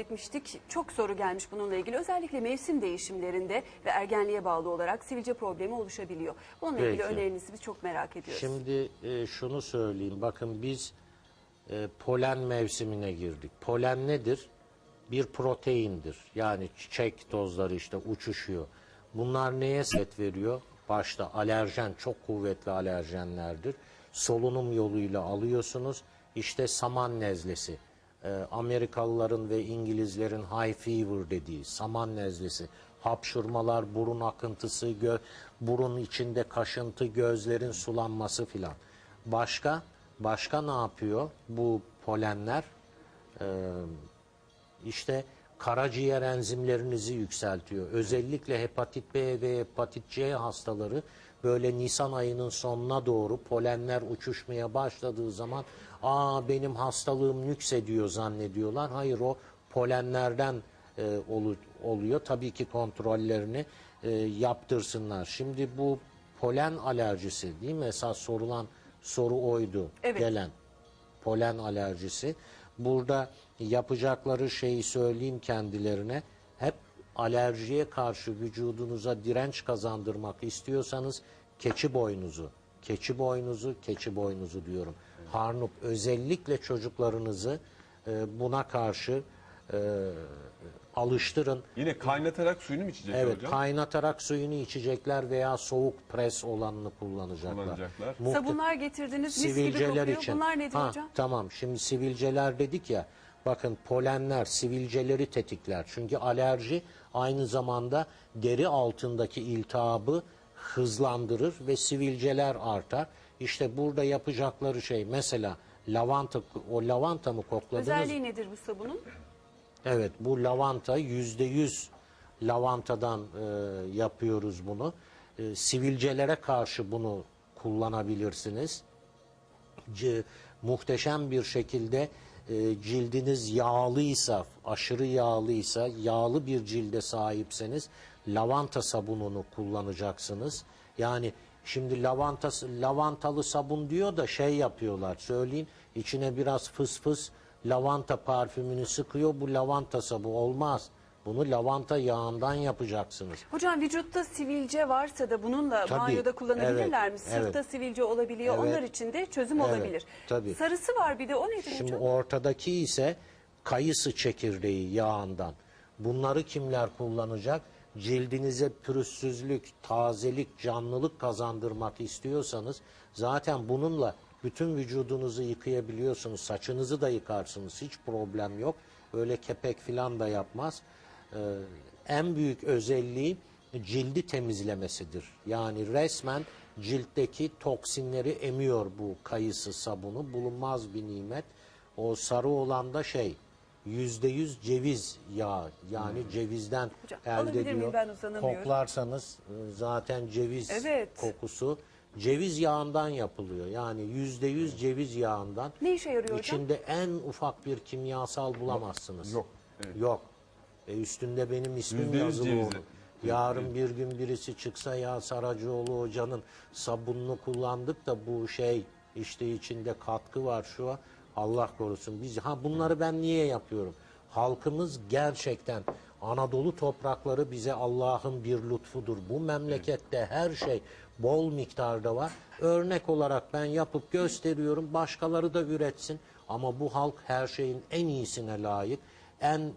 bahsetmiştik. Çok soru gelmiş bununla ilgili. Özellikle mevsim değişimlerinde ve ergenliğe bağlı olarak sivilce problemi oluşabiliyor. Bununla ilgili Peki. önerinizi biz çok merak ediyoruz. Şimdi e, şunu söyleyeyim. Bakın biz e, polen mevsimine girdik. Polen nedir? Bir proteindir. Yani çiçek tozları işte uçuşuyor. Bunlar neye set veriyor? Başta alerjen, çok kuvvetli alerjenlerdir. Solunum yoluyla alıyorsunuz. İşte saman nezlesi. E, Amerikalıların ve İngilizlerin high fever dediği saman nezlesi. Hapşurmalar, burun akıntısı, gö- burun içinde kaşıntı, gözlerin sulanması filan. Başka? Başka ne yapıyor bu polenler? Ee, işte karaciğer enzimlerinizi yükseltiyor. Özellikle hepatit B ve hepatit C hastaları böyle Nisan ayının sonuna doğru polenler uçuşmaya başladığı zaman aa benim hastalığım nüksediyor zannediyorlar. Hayır o polenlerden e, olu- oluyor. Tabii ki kontrollerini e, yaptırsınlar. Şimdi bu polen alerjisi değil mi? Esas sorulan soru oydu. Evet. Gelen polen alerjisi. Burada yapacakları şeyi söyleyeyim kendilerine. Hep alerjiye karşı vücudunuza direnç kazandırmak istiyorsanız keçi boynuzu, keçi boynuzu, keçi boynuzu diyorum. Harnup özellikle çocuklarınızı e, buna karşı e, alıştırın. Yine kaynatarak suyunu mu içecek Evet, hocam? kaynatarak suyunu içecekler veya soğuk pres olanını kullanacaklar. Kullanacaklar. Muhte- Sabunlar getirdiniz mis gibi sivilceler kokuyor. için. Bunlar nedir Ha, hocam? Tamam şimdi sivilceler dedik ya bakın polenler sivilceleri tetikler. Çünkü alerji aynı zamanda deri altındaki iltihabı hızlandırır ve sivilceler artar. İşte burada yapacakları şey mesela lavanta o lavanta mı kokladınız? Özelliği nedir bu sabunun? Evet bu lavanta yüzde yüz lavantadan e, yapıyoruz bunu. E, sivilcelere karşı bunu kullanabilirsiniz. C- muhteşem bir şekilde e, cildiniz yağlıysa, aşırı yağlıysa, yağlı bir cilde sahipseniz lavanta sabununu kullanacaksınız. Yani şimdi lavanta lavantalı sabun diyor da şey yapıyorlar. Söyleyeyim içine biraz fıs fıs lavanta parfümünü sıkıyor. Bu lavanta sabunu olmaz. Bunu lavanta yağından yapacaksınız. Hocam vücutta sivilce varsa da bununla Tabii, banyoda kullanabilirler evet, mi? Sırtta evet. sivilce olabiliyor. Evet. Onlar için de çözüm Evet, olabilir. tabii. Sarısı var bir de o nedir Şimdi hocam? ortadaki ise kayısı çekirdeği yağından. Bunları kimler kullanacak? Cildinize pürüzsüzlük, tazelik, canlılık kazandırmak istiyorsanız zaten bununla bütün vücudunuzu yıkayabiliyorsunuz. Saçınızı da yıkarsınız. Hiç problem yok. Öyle kepek falan da yapmaz. Ee, en büyük özelliği cildi temizlemesidir. Yani resmen ciltteki toksinleri emiyor bu kayısı sabunu. Bulunmaz bir nimet. O sarı olan da şey yüzde yüz ceviz yağı yani cevizden Hocam, elde alabilir miyim? ediyor. Ben uzanamıyorum. Koklarsanız e, zaten ceviz Evet. kokusu ceviz yağından yapılıyor. Yani yüzde yüz ceviz yağından. Ne işe yarıyor hocam? İçinde en ufak bir kimyasal bulamazsınız. Yok, evet. Yok. E üstünde benim ismim yazılı cevizi. onun. Yarın bir gün birisi çıksa ya Saracıoğlu hocanın sabununu kullandık da bu şey işte içinde katkı var şu an. Allah korusun. Biz ha bunları ben niye yapıyorum? Halkımız gerçekten Anadolu toprakları bize Allah'ın bir lütfudur. Bu memlekette her şey bol miktarda var. Örnek olarak ben yapıp gösteriyorum. Başkaları da üretsin. Ama bu halk her şeyin en iyisine layık. En